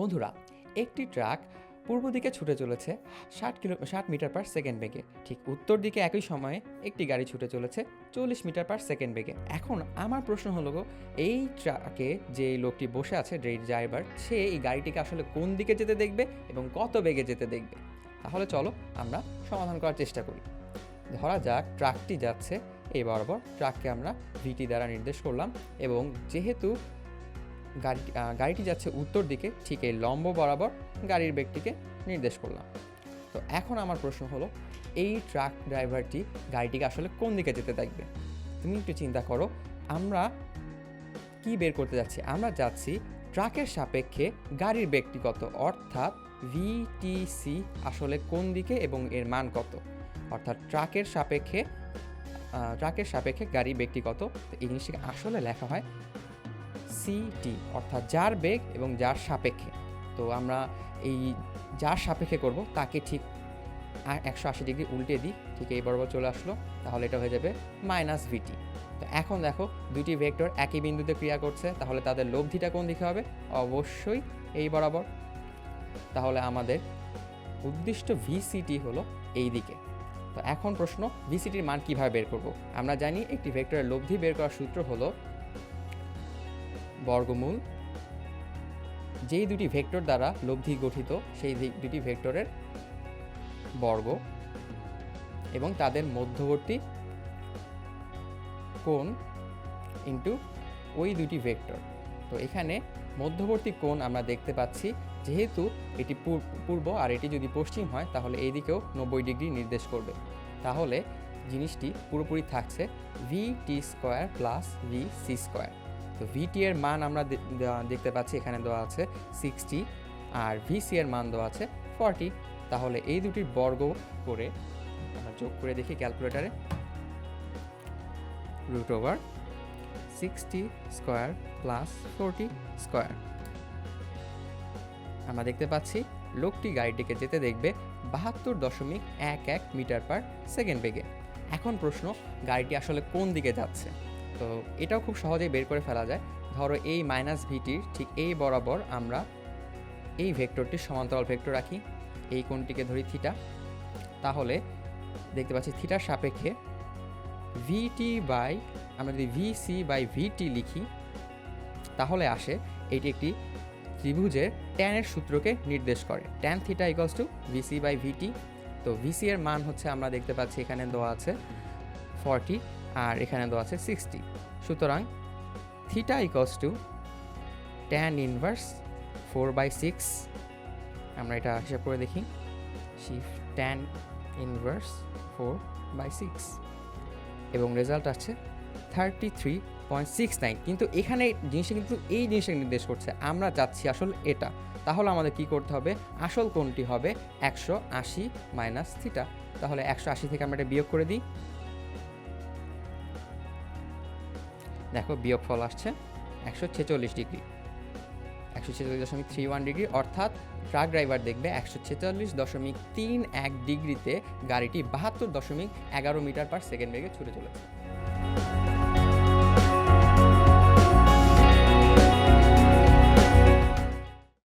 বন্ধুরা একটি ট্রাক পূর্ব দিকে ছুটে চলেছে ষাট কিলো ষাট মিটার পার সেকেন্ড বেগে। ঠিক উত্তর দিকে একই সময়ে একটি গাড়ি ছুটে চলেছে চল্লিশ মিটার পার সেকেন্ড বেগে। এখন আমার প্রশ্ন হলো গো, এই ট্রাকে যে লোকটি বসে আছে ড্রাইভার সে এই গাড়িটিকে আসলে কোন দিকে যেতে দেখবে এবং কত বেগে যেতে দেখবে? তাহলে চলো আমরা সমাধান করার চেষ্টা করি। ধরা যাক ট্রাকটি যাচ্ছে এই বরাবর ট্রাককে আমরা ভিটি দ্বারা নির্দেশ করলাম এবং যেহেতু গাড়ি গাড়িটি যাচ্ছে উত্তর দিকে, ঠিক এই লম্ব বরাবর গাড়ির ব্যক্তিকে নির্দেশ করলাম। তো এখন আমার প্রশ্ন হলো, এই ট্রাক ড্রাইভারটি গাড়িটিকে আসলে কোন দিকে যেতে দেখবে? তুমি একটু চিন্তা করো, আমরা কি বের করতে যাচ্ছি? আমরা যাচ্ছি ট্রাকের সাপেক্ষে গাড়ির ব্যক্তিগত, অর্থাৎ ভিটিসি আসলে কোন দিকে এবং এর মান কত? অর্থাৎ ট্রাকের সাপেক্ষে ট্রাকের সাপেক্ষে গাড়ির ব্যক্তিগত এই জিনিসটাকে আসলে লেখা হয় সিটি অর্থাৎ যার বেগ এবং যার সাপেক্ষে। তো আমরা এই যার সাপেক্ষে করব, তাকে ঠিক একশো আশি ডিগ্রি উল্টে দিই, ঠিক এই বরাবর চলে আসলো, তাহলে এটা হয়ে যাবে মাইনাস ভিটি তো এখন দেখো দুটি ভেক্টর একই বিন্দুতে ক্রিয়া করছে, তাহলে তাদের লব্ধিটা কোন দিকে হবে? অবশ্যই এই বরাবর। তাহলে আমাদের উদ্দিষ্ট ভিসিটি হলো এই দিকে। তো এখন প্রশ্ন ভিসিটির মান কীভাবে বের করব? আমরা জানি একটি ভেক্টরের লব্ধি বের করার সূত্র হলো বর্গমূল, যেই দুটি ভেক্টর দ্বারা লব্ধি গঠিত, সেই দুটি ভেক্টরের বর্গ এবং তাদের মধ্যবর্তী কোণ ইন্টু ওই দুটি ভেক্টর। তো এখানে মধ্যবর্তী কোণ আমরা দেখতে পাচ্ছি, যেহেতু এটি পূর্ব আর এটি যদি পশ্চিম হয়, তাহলে এই দিকেও নব্বই ডিগ্রি নির্দেশ করবে। তাহলে জিনিসটি পুরোপুরি থাকছে V T square plus V C square তো ভিটি এর মান আমরা দেখতে পাচ্ছি, এখানে দেওয়া আছে সিক্সটি আর ভিসি এর মান দেওয়া আছে ফর্টি তাহলে এই দুটির বর্গ করে আমরা যোগ করে দেখি ক্যালকুলেটারে root over sixty square plus forty square আমরা দেখতে পাচ্ছি, লোকটি গাড়িটিকে যেতে দেখবে বাহাত্তর দশমিক এক এক মিটার পার সেকেন্ড বেগে। এখন প্রশ্ন, গাড়িটি আসলে কোন দিকে যাচ্ছে? তো এটাও খুব সহজেই বের করে ফেলা যায়। ধরো এই মাইনাস ভিটির ঠিক এই বরাবর আমরা এই ভেক্টরটির সমান্তরাল ভেক্টর রাখি, এই কোণটিকে ধরি থিটা তাহলে দেখতে পাচ্ছি থিটার সাপেক্ষে ভিটি বাই, আমরা যদি ভিসি বাই ভিটি লিখি, তাহলে আসে এটি একটি ত্রিভুজের ট্যানের সূত্রকে নির্দেশ করে। Tan theta equals to VC by VT তো ভিসি এর মান হচ্ছে আমরা দেখতে পাচ্ছি এখানে দেওয়া আছে ফর্টি আর এখানে দেওয়া আছে সিক্সটি সুতরাং theta equals to tan inverse four by six আমরা এটা হিসাব করে দেখি। Shift tan inverse four by six এবং রেজাল্ট আসছে thirty three point six nine কিন্তু এখানে জিনিসটা কিন্তু এই জিনিসটা নির্দেশ করছে, আমরা যাচ্ছি আসল এটা। তাহলে আমাদের কি করতে হবে? আসল কোনটি হবে? একশো আশি মাইনাস থিটা তাহলে একশো আশি থেকে আমরা এটা বিয়োগ করে দিই। দেখো বিয়োগ ফল আসছে একশো ছেচল্লিশ ডিগ্রি। একশো ছেচল্লিশ দশমিক থ্রি ওয়ান ডিগ্রি, অর্থাৎ ট্রাক ড্রাইভার দেখবে একশো ছেচল্লিশ দশমিক তিন এক ডিগ্রিতে গাড়িটি বাহাত্তর দশমিক এগারো মিটার পার সেকেন্ড বেগে ছুটে চলেছে।